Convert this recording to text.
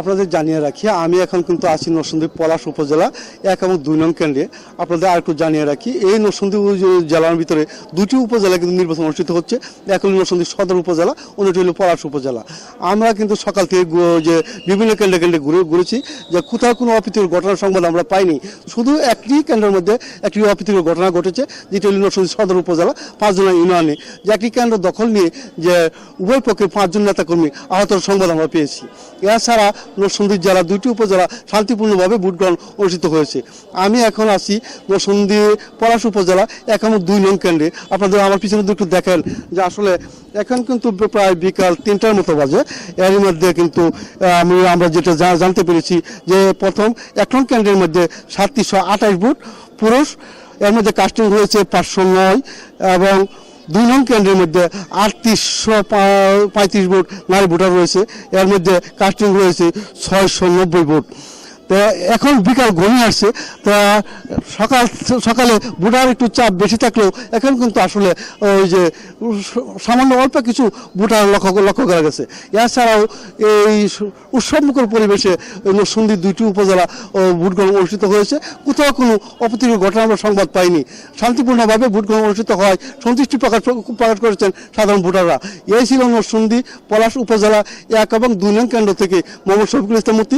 আপনাদের জানিয়ে রাখি, আমি এখন কিন্তু আছি নরসিংদী পলাশ উপজেলা এক এবং দুই নং কেন্দ্রে। আপনাদের আর একটু জানিয়ে রাখি, এই নরসিংদী জেলার ভিতরে দুটি উপজেলা কিন্তু নির্বাচন অনুষ্ঠিত হচ্ছে। এক হলো নরসিংদী সদর উপজেলা, অন্যটি হলো পলাশ উপজেলা। আমরা কিন্তু সকাল থেকে যে বিভিন্ন কেন্দ্রে কেন্দ্রে ঘুরে, ঘুরেছি যে কোথাও কোনো অপ্রীতিকর ঘটনার সংবাদ আমরা পাইনি। শুধু একটি কেন্দ্রের মধ্যে একটি অপ্রীতিকর ঘটনা ঘটেছে, যেটি হলো নরসিংদী সদর উপজেলা পাঁচজনের ইউনিয়নে। যে একটি কেন্দ্র দখল নিয়ে যে উভয় পক্ষে পাঁচজন নেতাকর্মী আহত সংবাদ আমরা পেয়েছি। এছাড়া নরসিংদী জেলা, দুইটি উপজেলা শান্তিপূর্ণভাবে ভোট গ্রহণ অনুষ্ঠিত হয়েছে। আমি এখন আছি নরসিংদী পলাশ উপজেলা এক এবং দুই নং কেন্দ্রে। আপনাদের আমার পিছনে একটু দেখেন যে আসলে এখন কিন্তু প্রায় বিকাল তিনটার মতো বাজে। এর মধ্যে কিন্তু আমি, আমরা যেটা জানতে পেরেছি যে প্রথম এক নং কেন্দ্রের মধ্যে সাতত্রিশশো আঠাশ ভোট, পুরুষ এর মধ্যে কাস্টিং হয়েছে পাঁচশো নয় এবং দুই নং কেন্দ্রের মধ্যে আটত্রিশশো পঁয়ত্রিশ ভোট নারী ভোটার রয়েছে। এর মধ্যে কাস্টিং রয়েছে ছয়শো নব্বই ভোট। তা এখন বিকাল ঘনিয়ে আসছে। তা সকাল, সকালে ভোটার একটু চাপ বেশি থাকলেও এখন কিন্তু আসলে ওই যে সামান্য অল্প কিছু ভোটার লক্ষ্য লক্ষ্য করা গেছে। এছাড়াও এই উৎসবমুখর পরিবেশে সুন্দর দুইটি উপজেলা ভোট গ্রহণ অনুষ্ঠিত হয়েছে। কোথাও কোনো অপ্রীতিকর ঘটনা আমরা সংবাদ পাইনি। শান্তিপূর্ণভাবে ভোট গ্রহণ অনুষ্ঠিত হয় সন্তুষ্টি প্রকাশ প্রকাশ করেছেন সাধারণ ভোটাররা। এই ছিল নরসুন্দি পলাশ উপজেলা এক এবং দুই নং কেন্দ্র থেকে মোহাম্মদ শফিকুল ইসলাম মূর্তি